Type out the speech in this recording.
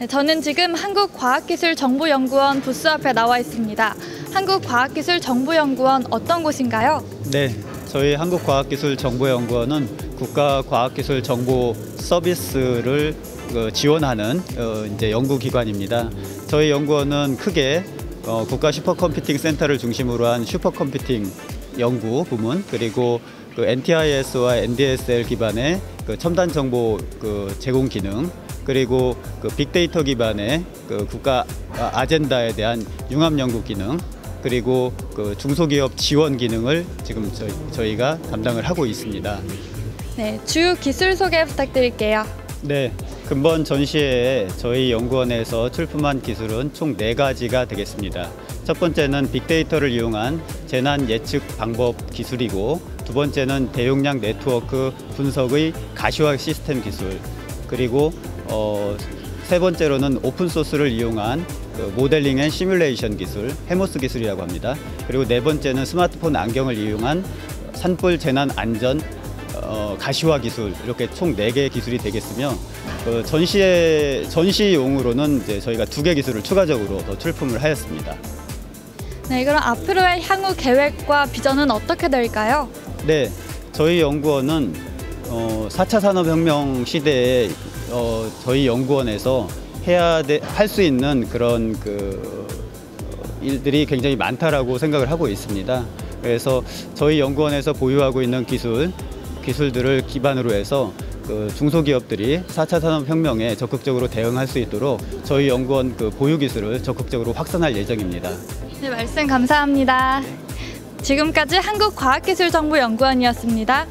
네, 저는 지금 한국과학기술정보연구원 부스 앞에 나와 있습니다. 한국과학기술정보연구원 어떤 곳인가요? 네, 저희 한국과학기술정보연구원은 국가과학기술정보 서비스를 그 지원하는 어, 이제 연구기관입니다. 저희 연구원은 크게 어, 국가 슈퍼컴퓨팅 센터를 중심으로 한 슈퍼컴퓨팅 연구 부문 그리고 그 NTIS와 NDSL 기반의 그 첨단 정보 그 제공 기능 그리고 그 빅데이터 기반의 그 국가 아- 아젠다에 대한 융합 연구 기능 그리고 그 중소기업 지원 기능을 지금 저희, 저희가 담당을 하고 있습니다. 네, 주 기술 소개 부탁드릴게요. 네, 근본 전시회에 저희 연구원에서 출품한 기술은 총 네가지가 되겠습니다. 첫 번째는 빅데이터를 이용한 재난 예측 방법 기술이고 두 번째는 대용량 네트워크 분석의 가시화 시스템 기술 그리고 어, 세 번째로는 오픈소스를 이용한 그 모델링 앤 시뮬레이션 기술 해모스 기술이라고 합니다. 그리고 네 번째는 스마트폰 안경을 이용한 산불 재난 안전 어, 가시화 기술 이렇게 총 네 개의 기술이 되겠으며 그 전시에 전시용으로는 이제 저희가 두 개 기술을 추가적으로 더 출품을 하였습니다. 네, 그럼 앞으로의 향후 계획과 비전은 어떻게 될까요? 네, 저희 연구원은 어, 4차 산업혁명 시대에 어, 저희 연구원에서 해야 할 수 있는 그런 그 어, 일들이 굉장히 많다라고 생각을 하고 있습니다. 그래서 저희 연구원에서 보유하고 있는 기술 기술들을 기반으로 해서 그 중소기업들이 4차 산업혁명에 적극적으로 대응할 수 있도록 저희 연구원 그 보유 기술을 적극적으로 확산할 예정입니다. 네, 말씀 감사합니다. 지금까지 한국과학기술정보연구원이었습니다.